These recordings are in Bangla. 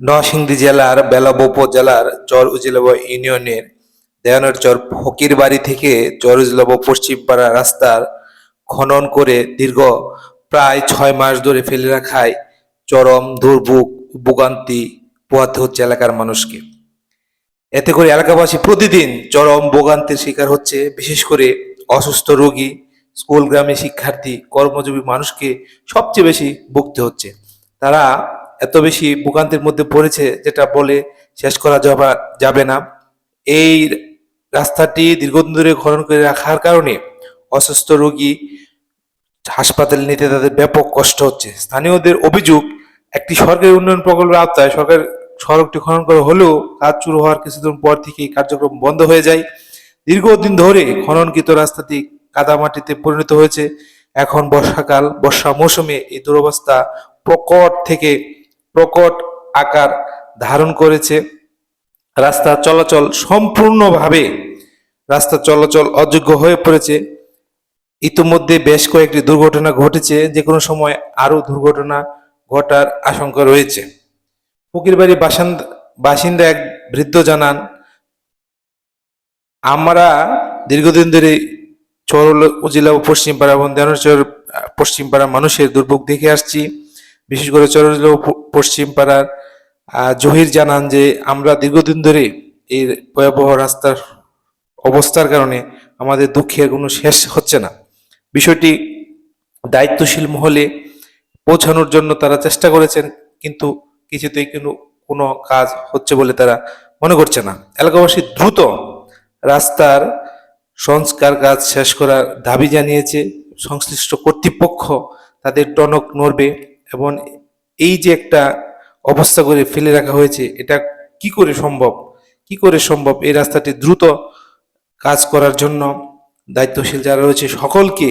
নরসিংদী জেলার বেলাব উপজেলার চর উজিলাব ইউনিয়নের দেওয়ানের চর ফকির বাড়ি থেকে চর উজিলাব পশ্চিমপাড়া রাস্তার খনন করে দীর্ঘ প্রায় ছয় মাস ধরে ফেলে রাখায় চরম দুর্ভোগ, ভোগান্তি পোহাতে হচ্ছে এলাকার মানুষকে। এতে করে এলাকাবাসী প্রতিদিন চরম ভোগান্তির শিকার হচ্ছে, বিশেষ করে অসুস্থ রোগী, স্কুল গ্রামে শিক্ষার্থী, কর্মজীবী মানুষকে সবচেয়ে বেশি ভুগতে হচ্ছে। তারা এত বেশি ভোগান্তির মধ্যে পড়েছে যেটা বলে শেষ করা যাবা- না। এই রাস্তাটি দীর্ঘদিন ধরে খনন করে রাখার কারণে অসুস্থ রোগী হাসপাতালে নিতে তাদের ব্যাপক কষ্ট হচ্ছে। স্থানীয়দের অভিযোগ, একটি সরকারি উন্নয়ন প্রকল্পের আওতায় সরকার সড়কটি খনন করা হলেও কাজ শুরু হওয়ার কিছুদিন পর থেকেই কার্যক্রম বন্ধ হয়ে যায়। দীর্ঘদিন ধরে খননকৃত রাস্তাটি কাদামাটিতে পরিণত হয়েছে। এখন বর্ষাকাল, বর্ষা মৌসুমে এই দুরবস্থা প্রকট থেকে প্রকট আকার ধারণ করেছে। রাস্তা চলাচল সম্পূর্ণভাবে রাস্তা চলাচল অযোগ্য হয়ে পড়েছে। ইতিমধ্যে বেশ কয়েকটি দুর্ঘটনা ঘটেছে যে কোনো সময় আরও দুর্ঘটনা ঘটার আশঙ্কা রয়েছে। ফকিরবাড়ি বাসিন্দা বাসিন্দা এক বৃদ্ধ জানান, আমরা দীর্ঘদিন ধরে চরল উপজেলা ও পশ্চিমপাড়া এবং দেওয়ানচর পশ্চিমপাড়া মানুষের দুর্ভোগ দেখে আসছি। বিশেষ করে চরল পশ্চিমপাড়ার আহ, জহির জানান যে আমরা দীর্ঘদিন ধরে এই ভয়াবহ রাস্তার অবস্থার কারণে আমাদের দুঃখের কোনো শেষ হচ্ছে না। বিষয়টি দায়িত্বশীল মহলে পৌঁছানোর জন্য তারা চেষ্টা করেছেন কিন্তু কিছুতেই কোনো কোনো কাজ হচ্ছে বলে তারা মনে করছে না। এলাকাবাসী দ্রুত রাস্তার সংস্কার কাজ শেষ করার দাবি জানিয়েছে। সংশ্লিষ্ট কর্তৃপক্ষ তাদের টনক নড়বে। এবং এই যে একটা অবস্থা করে ফেলে রাখা হয়েছে, এটা কি করে সম্ভব? কি করে সম্ভব এই রাস্তাটি দ্রুত কাজ করার জন্য? দায়িত্বশীল যারা রয়েছে সকলকে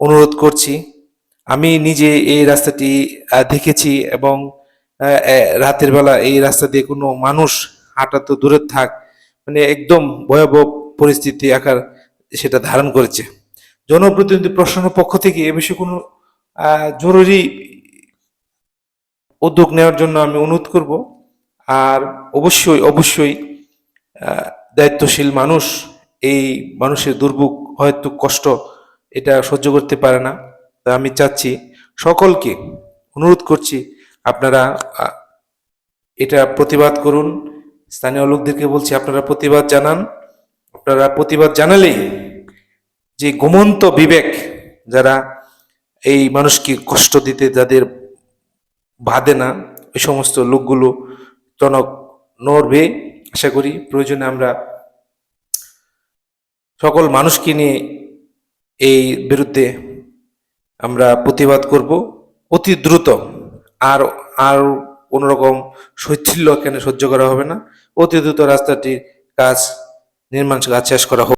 অনুরোধ করছি। আমি নিজে এই রাস্তাটি দেখেছি এবং রাতের বেলা এই রাস্তা দিয়ে কোনো মানুষ হাঁটা তো দূরে থাক মানে একদম ভয়াবহ পরিস্থিতি আকার সেটা ধারণ করেছে। জনপ্রতিনিধি প্রশাসনের পক্ষ থেকে এ বিষয়ে কোনো জরুরি উদ্যোগ নেওয়ার জন্য আমি অনুরোধ করব। আর অবশ্যই অবশ্যই দায়িত্বশীল মানুষ, এই মানুষের দুর্ভোগ হয়তো কষ্ট এটা সহ্য করতে পারে না। তা আমি চাচ্ছি সকলকে অনুরোধ করছি আপনারা এটা প্রতিবাদ করুন। স্থানীয় লোকদেরকে বলছি, আপনারা প্রতিবাদ জানান। আপনারা প্রতিবাদ জানালেই যে ঘুমন্ত বিবেক যারা এই মানুষকে কষ্ট দিতে, যাদের বাঁধে না। ওই সমস্ত লোকগুলো টনক নড়বে। আশা করি প্রয়োজনে আমরা সকল মানুষকে নিয়ে এই বিরুদ্ধে আমরা প্রতিবাদ করব। অতি দ্রুত। আর আর কোনোরকম শৈথিল্য এখানে সহ্য করা হবে না। অতি দ্রুত রাস্তাটির কাজ, নির্মাণ কাজ শেষ করা হোক।